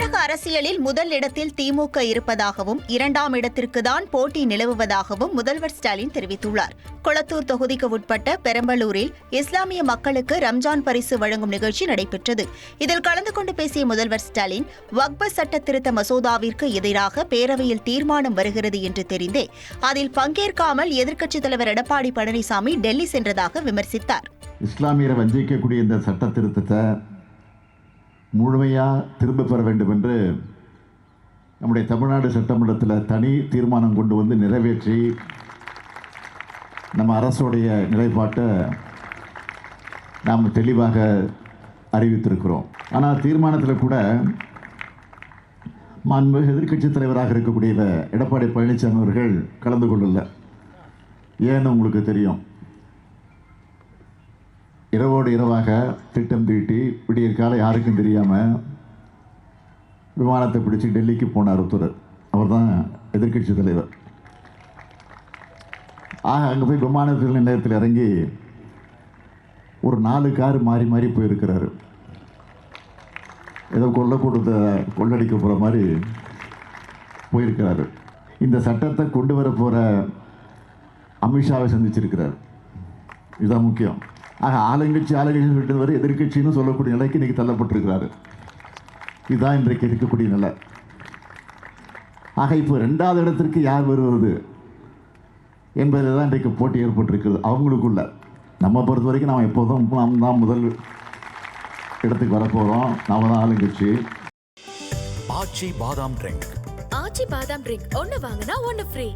தமிழக அரசியலில் முதல் இடத்தில் திமுக இருப்பதாகவும் இரண்டாம் இடத்திற்கு தான் போட்டி நிலவுவதாகவும் முதல்வர் ஸ்டாலின் தெரிவித்துள்ளார். கொளத்தூர் தொகுதிக்கு உட்பட்ட பெரம்பலூரில் இஸ்லாமிய மக்களுக்கு ரம்ஜான் பரிசு வழங்கும் நிகழ்ச்சி நடைபெற்றது. இதில் கலந்து கொண்டு பேசிய முதல்வர் ஸ்டாலின் வக்ப சட்ட திருத்த மசோதாவிற்கு எதிராக பேரவையில் தீர்மானம் வருகிறது என்று தெரிந்தே அதில் பங்கேற்காமல் எதிர்க்கட்சித் தலைவர் எடப்பாடி பழனிசாமி டெல்லி சென்றதாக விமர்சித்தார். இஸ்லாமியரை வஞ்சிக்கக்கூடிய இந்த சட்ட திருத்தத்தை முழுமையாக திரும்ப பெற வேண்டும் என்று நம்முடைய தமிழ்நாடு சட்டமன்றத்தில் தனி தீர்மானம் கொண்டு வந்து நிறைவேற்றி நம்ம அரசுடைய நிலைப்பாட்டை நாம் தெளிவாக அறிவித்திருக்கிறோம். ஆனால் தீர்மானத்தில் கூட மாண்புமிகு எதிர்க்கட்சித் தலைவராக இருக்கக்கூடிய எடப்பாடி பழனிசாமி அவர்கள் கலந்து கொள்ளல. ஏன்னு உங்களுக்கு தெரியும். இரவோடு இரவாக திட்டம் தீட்டி விடியற் காலை யாருக்கும் தெரியாமல் விமானத்தை பிடிச்சி டெல்லிக்கு போனார் ஒருத்தர் அவர் தான் எதிர்க்கட்சி தலைவர். ஆக அங்கே போய் விமானத்தில் நிலையத்தில் இறங்கி ஒரு நாலு கார் மாறி மாறி போயிருக்கிறாரு. ஏதோ கொள்ள கொடுத்த கொள்ளடிக்க போகிற மாதிரி போயிருக்கிறாரு. இந்த சட்டத்தை கொண்டு வர போகிற அமித்ஷாவை சந்திச்சிருக்கிறார். இதுதான் முக்கியம். ஆக ஆளுங்கட்சி ஆளுங்கட்சி சொல்லிட்டு வரை எதிர்க்கட்சின்னு சொல்லக்கூடிய நிலைக்கு இன்னைக்கு தள்ளப்பட்டிருக்கிறாரு. இதுதான் இன்றைக்கு இருக்கக்கூடிய நிலை. ஆக இப்போ ரெண்டாவது இடத்திற்கு யார் வருவது என்பதில் தான் இன்றைக்கு போட்டி ஏற்பட்டிருக்கிறது. அவங்களுக்குள்ள. நம்ம பொறுத்த வரைக்கும் நாம் எப்போதும் நாம் தான் முதல் இடத்துக்கு வரப்போகிறோம் நாம தான் ஆளுங்கட்சி ஆச்சி பாதாம் ட்ரிங்க். ஆச்சி பாதாம் ட்ரிங்க். ஒன்னு வாங்கினா ஒன்னு ஃப்ரீ.